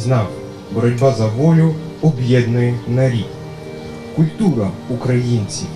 знав, боротьба за волю об'єднує нарід. Культура українців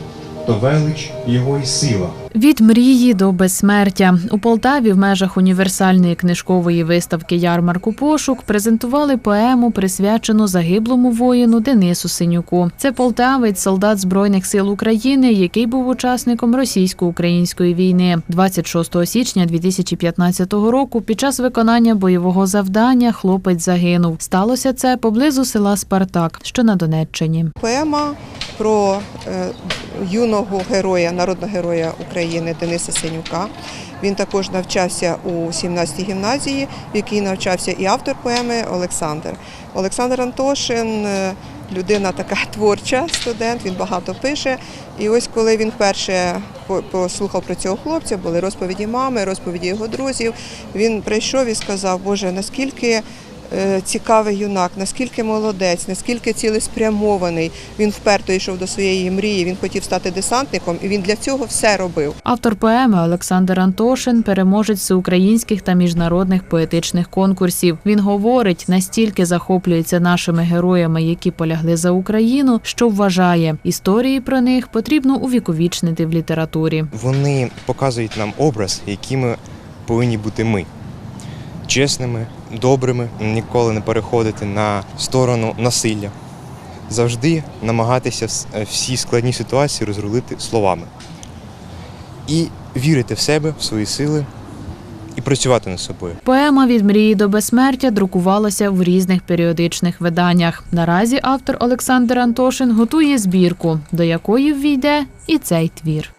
то велич його і сила. Від мрії до безсмертя у Полтаві в межах універсальної книжкової виставки Ярмарку пошук презентували поему, присвячену загиблому воїну Денису Синюку. Це полтавець, солдат збройних сил України, який був учасником російсько-української війни. 26 січня 2015 року. Під час виконання бойового завдання хлопець загинув. Сталося це поблизу села Спартак, що на Донеччині. Поема про е, юного героя, народного героя України Дениса Синюка. Він також навчався у 17-й гімназії, в якій навчався і автор поеми Олександр. Олександр Антошин е, людина така творча, студент, він багато пише. І ось коли він вперше послухав про цього хлопця, були розповіді мами, розповіді його друзів. Він прийшов і сказав, Боже, наскільки цікавий юнак, наскільки молодець, наскільки цілеспрямований. Він вперто йшов до своєї мрії. Він хотів стати десантником, і він для цього все робив. Автор поеми Олександр Антошин переможець всеукраїнських та міжнародних поетичних конкурсів. Він говорить, настільки захоплюється нашими героями, які полягли за Україну, що вважає, історії про них потрібно увіковічнити в літературі. Вони показують нам образ, якими повинні бути ми. Чесними, добрими, ніколи не переходити на сторону насилля. Завжди намагатися е, всі складні ситуації розрулити словами. І вірити в себе, в свої сили і працювати над собою. Поема від мрії до безсмертя друкувалася в різних періодичних виданнях. Наразі автор Олександр Антошин готує збірку, до якої ввійде і цей твір.